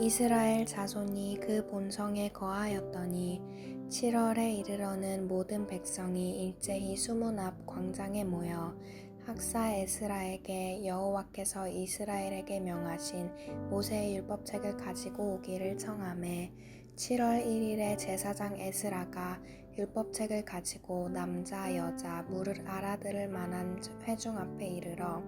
이스라엘 자손이 그 본성에 거하였더니 7월에 이르러는 모든 백성이 일제히 수문 앞 광장에 모여 학사 에스라에게 여호와께서 이스라엘에게 명하신 모세의 율법책을 가지고 오기를 청하매 7월 1일에 제사장 에스라가 율법책을 가지고 남자 여자 무릇 알아들을 만한 회중 앞에 이르러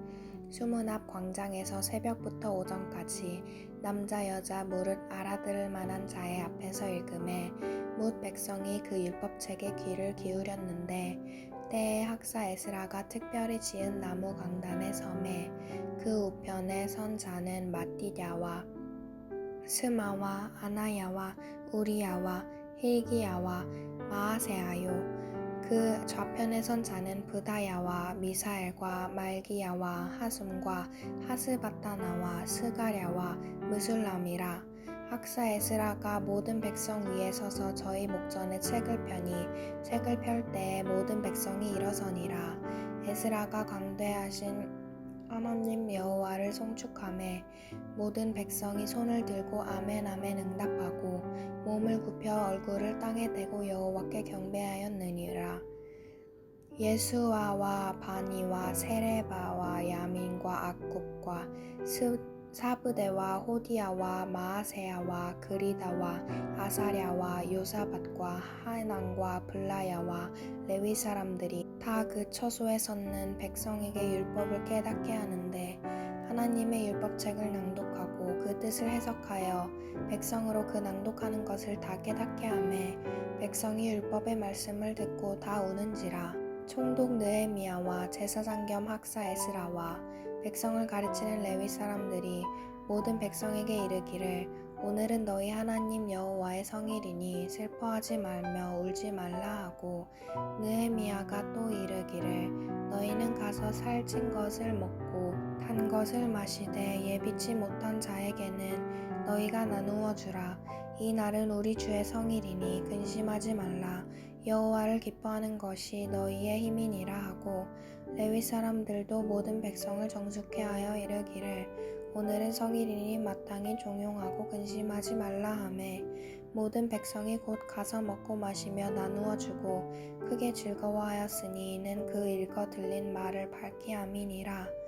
수문 앞 광장에서 새벽부터 오전까지 남자 여자 무릇 알아들을 만한 자의 앞에서 읽음에 뭇 백성이 그 율법책에 귀를 기울였는데 때에 학사 에스라가 특별히 지은 나무 강단의 섬에 그 우편에 선 자는 마띠야와 스마와 아나야와 우리야와 힐기야와 마아세아요 그 좌편에 선 자는 브다야와 미사엘과 말기야와 하숨과 하스바타나와 스가랴와 무술람이라. 학사 에스라가 모든 백성 위에 서서 저희 목전에 책을 펴니 책을 펼 때에 모든 백성이 일어서니라. 에스라가 강대하신 하나님 여호와를 송축함에 모든 백성이 손을 들고 아멘 아멘 응답하고 몸을 굽혀 얼굴을 땅에 대고 여호와께 경배하였느니라 예수아와 바니와 세레바와 야민과 악굽과 스, 사브데와 호디아와 마아세야와 그리다와 아사랴와 요사밭과 하난과 블라야와 레위 사람들이 다 그 처소에 섰는 백성에게 율법을 깨닫게 하는데 하나님의 율법책을 낭독하고 그 뜻을 해석하여 백성으로 그 낭독하는 것을 다 깨닫게 하매 백성이 율법의 말씀을 듣고 다 우는지라 총독 느헤미야와 제사장 겸 학사 에스라와 백성을 가르치는 레위 사람들이 모든 백성에게 이르기를 오늘은 너희 하나님 여호와의 성일이니 슬퍼하지 말며 울지 말라 하고 느헤미야가 또 이르기를 너희는 가서 살찐 것을 먹고 단 것을 마시되 예비치 못한 자에게는 너희가 나누어 주라. 이 날은 우리 주의 성일이니 근심하지 말라 여호와를 기뻐하는 것이 너희의 힘이니라 하고 레위 사람들도 모든 백성을 정숙해 하여 이르기를 오늘은 성일이니 마땅히 종용하고 근심하지 말라 하매 모든 백성이 곧 가서 먹고 마시며 나누어 주고 크게 즐거워하였으니 이는 그 읽어 들린 말을 밝히 함이니라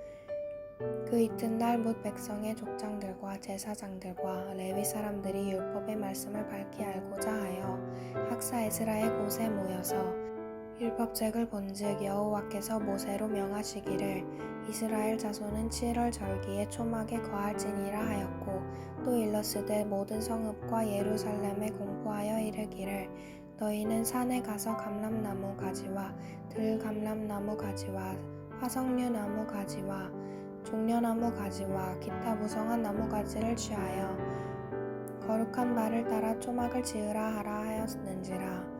그 이튿날 못 백성의 족장들과 제사장들과 레위 사람들이 율법의 말씀을 밝히 알고자 하여 학사 에스라의 곳에 모여서 율법책을 본즉 여호와께서 모세로 명하시기를 이스라엘 자손은 7월 절기에 초막에 거할지니라 하였고 또 일러스되 모든 성읍과 예루살렘에 공포하여 이르기를 너희는 산에 가서 감람나무 가지와 들감람나무 가지와 화석류 나무 가지와 종려나무 가지와 기타 무성한 나무 가지를 취하여 거룩한 말을 따라 초막을 지으라 하라 하였는지라.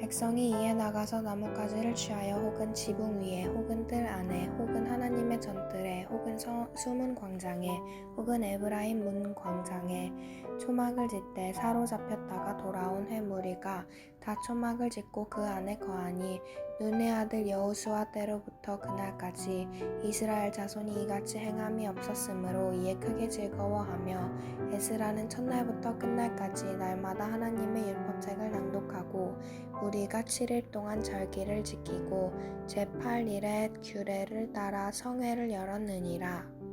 백성이 이에 나가서 나뭇가지를 취하여 혹은 지붕 위에 혹은 뜰 안에 혹은 하나님의 전뜰에 혹은 서, 수문 광장에 혹은 에브라임 문 광장에 초막을 짓되 사로잡혔다가 돌아온 회무리가 다 초막을 짓고 그 안에 거하니 눈의 아들 여호수아 때로부터 그날까지 이스라엘 자손이 이같이 행함이 없었으므로 이에 크게 즐거워하며 에스라는 첫날부터 끝날까지 날마다 하나님의 율법책을 낭독하고 우리가 7일 동안 절기를 지키고 제8일에 규례를 따라 성회를 열었느니라.